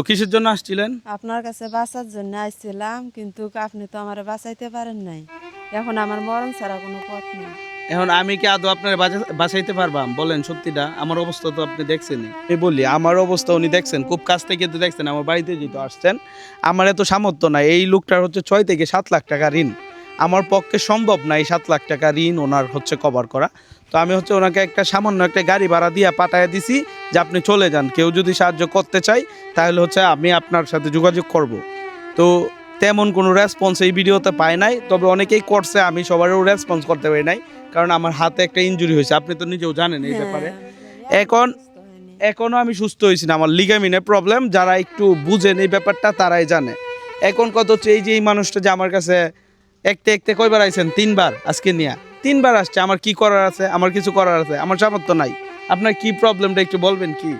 তো কিসের জন্য আসছিলেন? আপনার কাছে বাঁচার জন্য আসছিলাম কিন্তু আপনি তো আমার বাঁচাইতে পারেন নাই। এখন আমার মরণ ছাড়া কোনো পথ নেই। এখন আমি কি আদৌ আপনার বাঁচাইতে পারবাম? বলেন সত্যিটা আমার অবস্থা তো আপনি দেখছেন এই বলি আমার অবস্থা উনি দেখছেন খুব কাছ থেকে তো দেখছেন আমার বাড়িতে যেহেতু আসছেন আমার এত সামর্থ্য না এই লোকটার হচ্ছে ছয় থেকে সাত লাখ টাকা ঋণ। আমার পক্ষে সম্ভব না এই সাত লাখ টাকা ঋণ ওনার হচ্ছে কভার করা। তো আমি হচ্ছে ওনাকে একটা সামান্য একটা গাড়ি ভাড়া দিয়ে পাঠায় দিছি যে আপনি চলে যান। কেউ যদি সাহায্য করতে চাই তাহলে হচ্ছে আমি আপনার সাথে যোগাযোগ করব। তো তেমন কোনো রেসপন্স এই ভিডিওতে পায় নাই। তবে অনেকেই করছে আমি সবারও রেসপন্স করতে পারি নাই। কারণ আমার হাতে একটা ইঞ্জুরি হয়েছে। আপনি তো নিজেও জানেন এই ব্যাপারে। হ্যাঁ, এখন- এখনও আমি সুস্থ হয়েছি না। আমার লিগামিনে প্রবলেম যারা একটু বুঝেন এই ব্যাপারটা তারাই জানে। এখন কত হচ্ছে এই যে এই মানুষটা যে আমার কাছে একতে একতে কয়বার আইছেন? তিনবার আজকে নিয়ে। তিনবার আসছে আমার কি করার আছে? আমার কিছু করার আছে আমার সামর্থ্য নাই। আপনার কি প্রবলেমটা একটু বলবেন কি?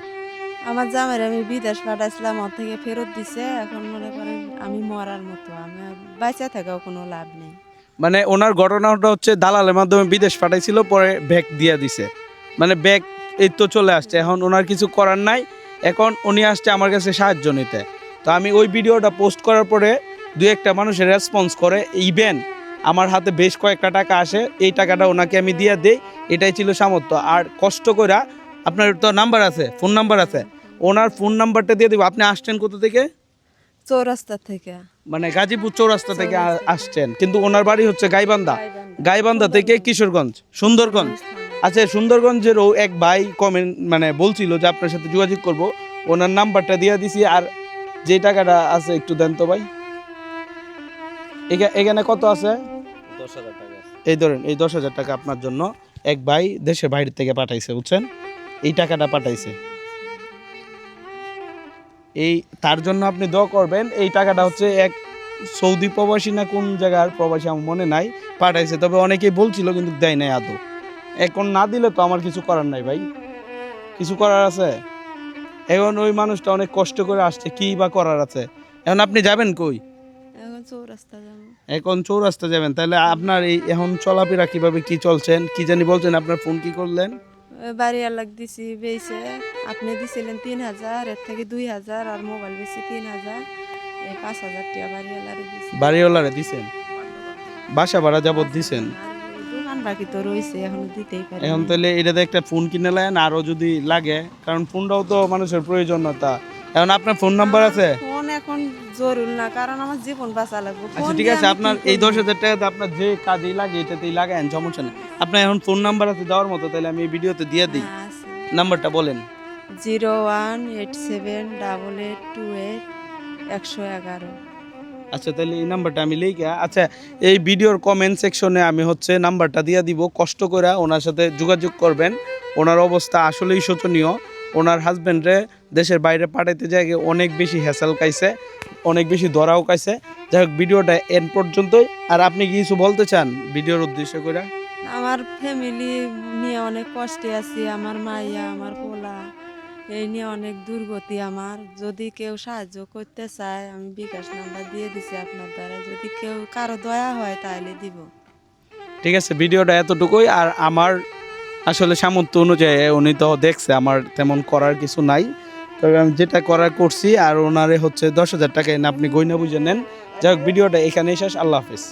আমার জামাইয়ের আমি বিদেশ পাঠাইছিলাম ওর থেকে ফেরত দিছে এখন মনে করেন আমি মরার মতো আমি বাঁচা থাকাও কোনো লাভ নেই। মানে ওনার ঘটনাটা হচ্ছে দালালের মাধ্যমে বিদেশ পাঠাইছিল পরে ব্যাগ দিয়ে দিছে। মানে ব্যাগ এই তো চলে আসছে এখন ওনার কিছু করার নাই এখন উনি আসছে আমার কাছে সাহায্য নিতে। তো আমি ওই ভিডিওটা পোস্ট করার পরে দু একটা মানুষের রেসপন্স করে ইভেন আমার হাতে বেশ কয়েকটা টাকা আসে এই টাকাটা ওনাকে আমি দিয়ে দেই। এটাই ছিল সামর্থ্য। আর কষ্ট করে আপনার তো নাম্বার আছে ফোন নাম্বার আছে ওনার ফোন নাম্বারটা দিয়ে দেবো। আপনি আসছেন কোথা থেকে? চৌরাস্তা থেকে। মানে গাজীপুর চৌরাস্তা থেকে আসছেন। কিন্তু ওনার বাড়ি হচ্ছে গাইবান্ধা। গাইবান্ধা। থেকে কিশোরগঞ্জ সুন্দরগঞ্জ। আচ্ছা সুন্দরগঞ্জেরও এক ভাই কমেন্ট মানে বলছিল যে আপনার সাথে যোগাযোগ করব। ওনার নাম্বারটা দিয়ে দিছি। আর যে টাকাটা আছে একটু দেন তো ভাই। এখানে কত আছে। এই ধরেন এই দশ হাজার টাকা আপনার জন্য এক ভাই দেশের বাইরে থেকে পাঠাইছে বুঝছেন? এই টাকাটা পাঠাইছে। এই তার জন্য আপনি দোয়া করবেন এই টাকাটা হচ্ছে এক সৌদি প্রবাসী না কোন জায়গার প্রবাসী আমার মনে নাই পাঠাইছে। তবে অনেকেই বলছিল কিন্তু দেয় নাই আদৌ। এখন না দিলে তো আমার কিছু করার নাই ভাই। কিছু করার আছে? এখন ওই মানুষটা অনেক কষ্ট করে আসছে কি বা করার আছে? এখন আপনি যাবেন কই? চৌরাস্তা যাব। এখন চৌরাস্তা যাবেন তাহলে আপনার এই এখন চলাফেরা কীভাবে কি চলছেন? কি জানি বলছেন আপনার ফোন কি করলেন? বাড়ি আলাগ দিছি বেছে আপনি দিছিলেন তিন হাজার এর থেকে দুই হাজার আর মোবাইল বেশি তিন হাজার। এই পাঁচ হাজার টাকা বাড়ি আলারে দিছি। বাড়িওয়ালারে দিছেন? বাসা ভাড়া যাবত দিছেন? দোকান বাকি তো রয়েছে এখনও দিতেই পারি এখন তাহলে এটাতে একটা ফোন কিনে নেন আরও যদি লাগে। কারণ ফোনটাও তো মানুষের প্রয়োজনীয়তা এখন আপনার ফোন নাম্বার আছে? এখন জরুর না কারণ আমার জীবন বাঁচা লাগবে। আচ্ছা ঠিক আছে আপনার এই? দশ হাজার টাকাতে আপনার যে কাজেই লাগে এটাতেই লাগায়েন সমস্যা নেই। আপনার এখন ফোন নাম্বার আছে দেওয়ার মতো তাহলে আমি এই ভিডিওতে দিয়ে দিই। হ্যাঁ, নাম্বারটা বলেন। Zero one eight seven double eight two eight একশো এগারো। আচ্ছা তাহলে এই নাম্বারটা আমি লিখে আচ্ছা এই ভিডিওর কমেন্ট সেকশনে আমি হচ্ছে নাম্বারটা দিয়ে দিব। কষ্ট করে ওনার সাথে যোগাযোগ করবেন। ওনার অবস্থা আসলেই শোচনীয়। ওনার হাজব্যান্ডে দেশের বাইরে পাঠাইতে যায় অনেক বেশি হ্যাসেল খাইছে অনেক বেশি ধরাও খাইছে। যাই হোক ভিডিওটা এন পর্যন্তই। আর আপনি কি কিছু বলতে চান ভিডিওর উদ্দেশ্য করে আমার ফ্যামিলি নিয়ে অনেক কষ্টে আছি আমার মাইয়া আমার পোলা এই নিয়ে অনেক দুর্গতি আমার। যদি কেউ সাহায্য করতে চায় আমি বিকাশ নাম্বার দিয়ে দিছি আপনার দ্বারা। যদি কেউ কারও দয়া হয় তাহলে দিব। ঠিক আছে ভিডিওটা এতটুকুই। আর আমার আসলে সামর্থ্য অনুযায়ী উনি তো দেখছে, আমার তেমন করার কিছু নাই। তবে আমি যেটা করার করছি আর ওনারে হচ্ছে দশ হাজার টাকা আপনি গইনা বুঝে নেন। যাই হোক, ভিডিওটা এখানেই শেষ, আল্লাহ হাফিজ।